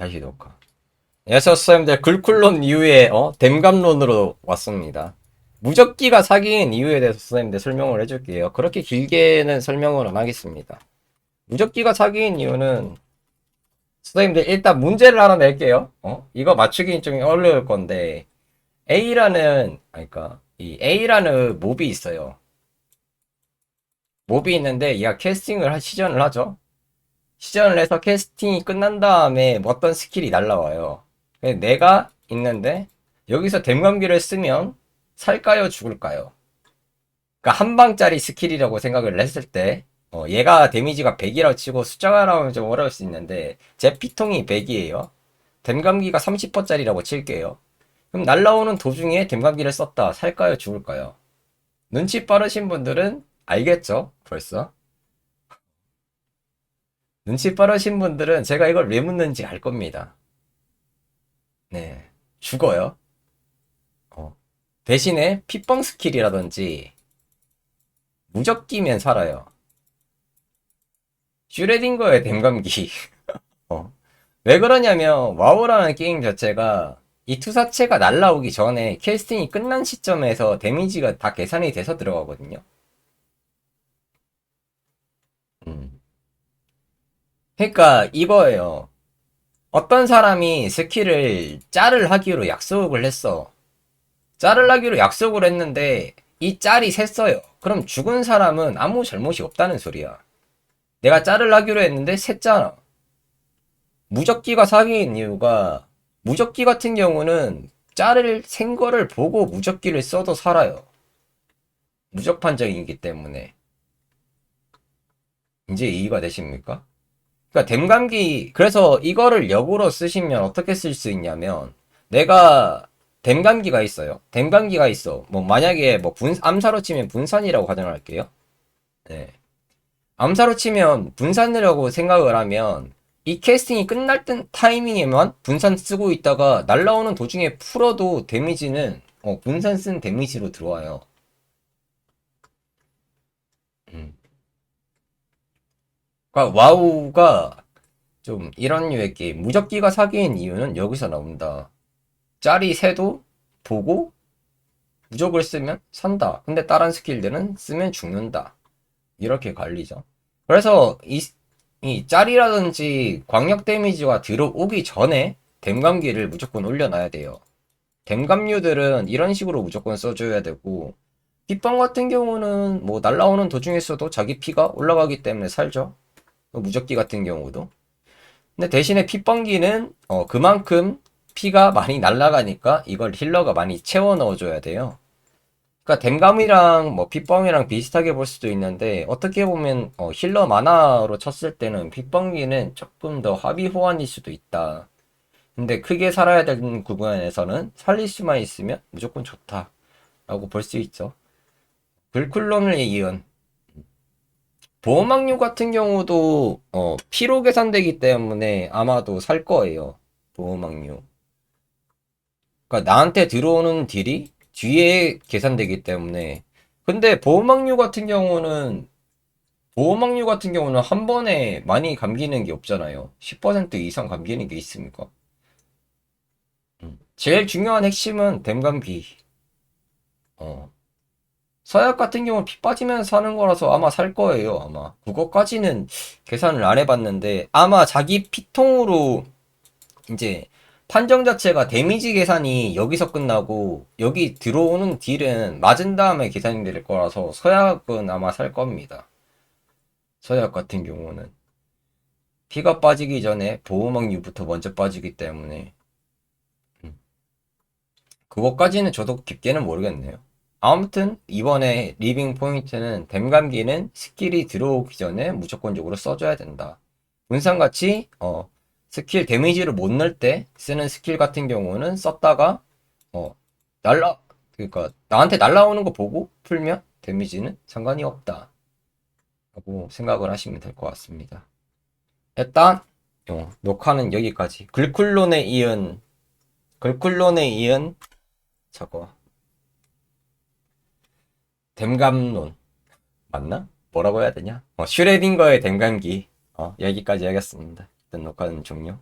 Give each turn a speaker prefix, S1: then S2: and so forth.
S1: 다시 녹화. 예서 쌤들 글쿨론 이후에 어 댐감론으로 왔습니다. 무적기가 사기인 이유에 대해서 선생님들 설명을 해줄게요. 그렇게 길게는 설명을 안 하겠습니다. 무적기가 사기인 이유는 선생님들 일단 문제를 하나 낼게요. 어? 이거 맞추기 좀 어려울 건데 A라는 아니, 그러니까 이 A라는 몹이 있어요. 몹이 있는데 얘가 캐스팅을 하- 시전을 하죠. 시전을 해서 캐스팅이 끝난 다음에 어떤 스킬이 날라와요. 내가 있는데 여기서 댐감기를 쓰면 살까요 죽을까요? 그러니까 한 방짜리 스킬이라고 생각을 했을 때 어, 얘가 데미지가 100이라고 치고 숫자가 나오면 좀 어려울 수 있는데 제 피통이 100이에요. 댐감기가 30%짜리라고 칠게요. 그럼 날라오는 도중에 댐감기를 썼다. 살까요 죽을까요? 눈치 빠르신 분들은 알겠죠? 벌써? 눈치 빠르신 분들은 제가 이걸 왜 묻는지 알 겁니다. 네. 죽어요. 어. 대신에 핏뻥 스킬이라든지 무적기면 살아요. 슈레딩거의 댐감기. 어. 왜 그러냐면 와우라는 게임 자체가 이 투사체가 날라오기 전에 캐스팅이 끝난 시점에서 데미지가 다 계산이 돼서 들어가거든요. 그러니까 이거예요. 어떤 사람이 스킬을 짤을 하기로 약속을 했어. 짤을 하기로 약속을 했는데 이 짤이 샜어요. 그럼 죽은 사람은 아무 잘못이 없다는 소리야. 내가 짤을 하기로 했는데 샜잖아. 무적기가 사기인 이유가 무적기 같은 경우는 짤을 센 거를 보고 무적기를 써도 살아요. 무적 판정이기 때문에. 이제 이해가 되십니까? 그러니까 댐감기 그래서 이거를 역으로 쓰시면 어떻게 쓸 수 있냐면 내가 댐감기가 있어요. 댐감기가 있어. 뭐 만약에 뭐 분, 암사로 치면 분산이라고 가정을 할게요. 네. 암사로 치면 분산이라고 생각을 하면 이 캐스팅이 끝날 때 타이밍에만 분산 쓰고 있다가 날라오는 도중에 풀어도 데미지는 어, 분산 쓴 데미지로 들어와요. 음. 그러니까 와우가 좀 이런 류의 게임 무적기가 사기인 이유는 여기서 나온다. 짤이 새도 보고 무적을 쓰면 산다. 근데 다른 스킬들은 쓰면 죽는다. 이렇게 갈리죠. 그래서 이, 이 짤이라든지 광역 데미지가 들어오기 전에 댐감기를 무조건 올려놔야 돼요. 댐감류들은 이런 식으로 무조건 써줘야 되고 빗방 같은 경우는 뭐 날라오는 도중에 써도 자기 피가 올라가기 때문에 살죠. 무적기 같은 경우도. 근데 대신에 핏방기는 어, 그만큼 피가 많이 날아가니까 이걸 힐러가 많이 채워 넣어줘야 돼요. 그러니까 댐감이랑 뭐 핏방이랑 비슷하게 볼 수도 있는데 어떻게 보면 어, 힐러 만화로 쳤을 때는 핏방기는 조금 더 합의 호환일 수도 있다. 근데 크게 살아야 되는 구간에서는 살릴 수만 있으면 무조건 좋다라고 볼 수 있죠. 글쿨론을 이은 보호막류 같은 경우도 어, 피로 계산되기 때문에 아마도 살 거예요. 보호막류. 그러니까 나한테 들어오는 딜이 뒤에 계산되기 때문에. 근데 보호막류 같은 경우는 보호막류 같은 경우는 한 번에 많이 감기는 게 없잖아요. 10% 이상 감기는 게 있습니까? 음. 제일 중요한 핵심은 댐감기. 어. 서약 같은 경우는 피 빠지면 사는 거라서 아마 살 거예요, 아마. 그거까지는 계산을 안 해봤는데, 아마 자기 피통으로 이제 판정 자체가 데미지 계산이 여기서 끝나고, 여기 들어오는 딜은 맞은 다음에 계산이 될 거라서 서약은 아마 살 겁니다. 서약 같은 경우는. 피가 빠지기 전에 보호막류부터 먼저 빠지기 때문에. 음. 그것까지는 저도 깊게는 모르겠네요. 아무튼 이번에 리빙 포인트는 댐 감기는 스킬이 들어오기 전에 무조건적으로 써줘야 된다. 분산같이 어, 스킬 데미지를 못 넣을 때 쓰는 스킬 같은 경우는 썼다가 어, 날라 그러니까 나한테 날라오는 거 보고 풀면 데미지는 상관이 없다. 라고 생각을 하시면 될 것 같습니다. 일단 어, 녹화는 여기까지. 글쿨론에 이은 글쿨론에 이은 저거 댐감론 맞나? 뭐라고 해야 되냐? 어, 슈레딩거의 댐감기 어, 여기까지 하겠습니다. 일단 녹화는 종료.